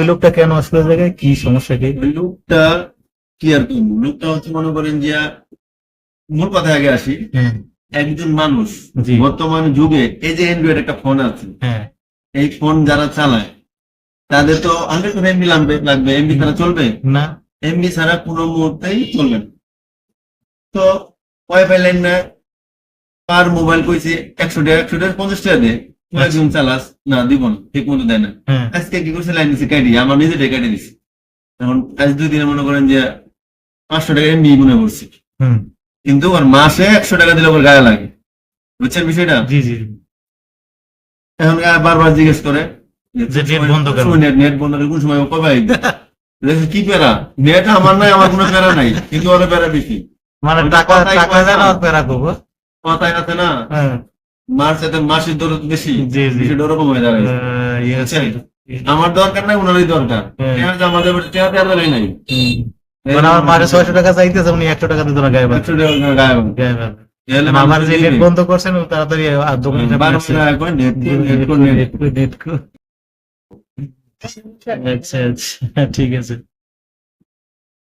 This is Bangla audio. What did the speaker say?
ওই লোকটা কেন আসলো জায়গায়? কি সমস্যা কি? ওই লোকটা কি আর করব? লোকটা হচ্ছে মনে করেন যে মূল কথা আগে আসি। হ্যাঁ। একজন মানুষ। বর্তমান যুগে এই যে অ্যান্ড্রয়েড একটা ফোন আছে হ্যাঁ। এই ফোন যারা চালায় তাদের তো হান্ড্রেড এমবি লাগবে লাগবে। এমবি ছাড়া চলবে? না। এমবি ছাড়া কোনো মুহূর্তেই চলবে না। তো ওয়াইফাই লাইন না পার মোবাইল কইছে একশো টাকা একশো টাকা পঞ্চাশ টাকা দে একজন চালাস না দিব না ঠিক মতো দেয় না। হ্যাঁ। আজকে কি করছে লাইন দিছে কাটি আমার নিজেটাই কেটে দিছি। এখন আজ দুই দিনে মনে করেন যে পাঁচশো টাকা এমবি মনে করছি। কিন্তু ওর মাসে একশো টাকা দিলে ওর গায়ে লাগে। বুঝছেন বিষয়টা? জি জি। এখন বারবার জিজ্ঞেস করে নেট বন্ধ করে। কোন সময় কবে কি প্যারা? নেট আমার নাই আমার কোনো প্যারা নাই। কিন্তু ওর প্যারা বেশি। মানে টাকা কথাই টাকা। আর করব আছে না? হ্যাঁ মার সাথে মাসের দরদ বেশি জি জি। বিষয়টা ওরকম হয়ে আছে। আমার দরকার নাই ওনারই দরকার। হ্যাঁ। আমাদের টেহা দেওয়ার বেলায় নাই। মানে আমার মারে ছয়শো টাকা চাইতেছে উনি একশো টাকা দিতে না গায়ে বাঁধতে। একশো টাকা গায়ে গায়ে বাঁধতে। এহলে মানে আমার যে। নেট বন্ধ করছেন তাড়াতাড়ি দোকানে হ্যাঁ, নেট নেট নেট আচ্ছা আচ্ছা। ঠিক আছে।